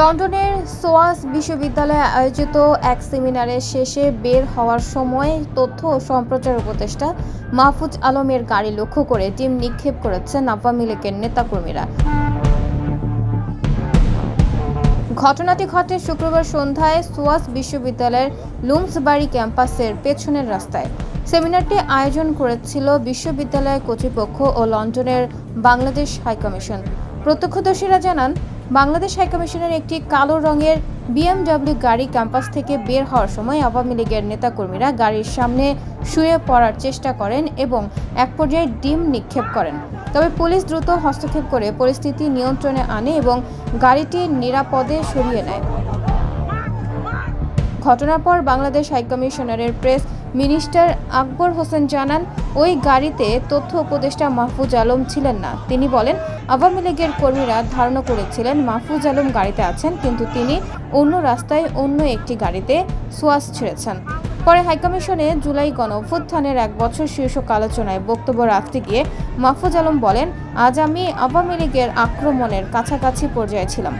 লন্ডনের সোয়াস বিশ্ববিদ্যালয়ে আয়োজিত এক সেমিনারের শেষে বের হওয়ার সময় তথ্য ও সম্প্রচার উপদেষ্টা মাহফুজ আলমের গাড়ি লক্ষ্য করে টিম নিক্ষেপ করেছেন আওয়ামী লীগের নেতাকর্মীরা। ঘটনাটি ঘটে শুক্রবার সন্ধ্যায় সোয়াস বিশ্ববিদ্যালয়ের লুমসবাড়ি ক্যাম্পাসের পেছনের রাস্তায়। সেমিনারটি আয়োজন করেছিল বিশ্ববিদ্যালয় কর্তৃপক্ষ ও লন্ডনের বাংলাদেশ হাইকমিশন। প্রত্যক্ষদর্শীরা জানান বাংলাদেশ হাইকমিশনের একটি কালো রঙের বিএমডব্লিউ গাড়ি ক্যাম্পাস থেকে বের হওয়ার সময় আওয়ামী লীগের নেতাকর্মীরা গাড়ির সামনে শুয়ে পড়ার চেষ্টা করেন এবং এক পর্যায়ে ডিম নিক্ষেপ করেন। তবে পুলিশ দ্রুত হস্তক্ষেপ করে পরিস্থিতি নিয়ন্ত্রণে আনে এবং গাড়িটি নিরাপদে সরিয়ে নেয়। ঘটনার পর বাংলাদেশ হাইকমিশনারের প্রেস মিনিস্টার আকবর হোসেন জানান, ওই গাড়িতে তথ্য উপদেষ্টা মাহফুজ আলম ছিলেন না। তিনি বলেন, আওয়ামী লীগের কর্মীরা ধারণা করেছিলেন মাহফুজ আলম গাড়িতে আছেন, কিন্তু তিনি অন্য রাস্তায় অন্য একটি গাড়িতে সোয়াস ছেড়েছেন। পরে হাইকমিশনে জুলাই গণ অভ্যুত্থানের এক বছর শীর্ষক আলোচনায় বক্তব্য রাখতে গিয়ে মাহফুজ আলম বলেন, আজ আমি আওয়ামী লীগের আক্রমণের কাছাকাছি পর্যায়ে ছিলাম।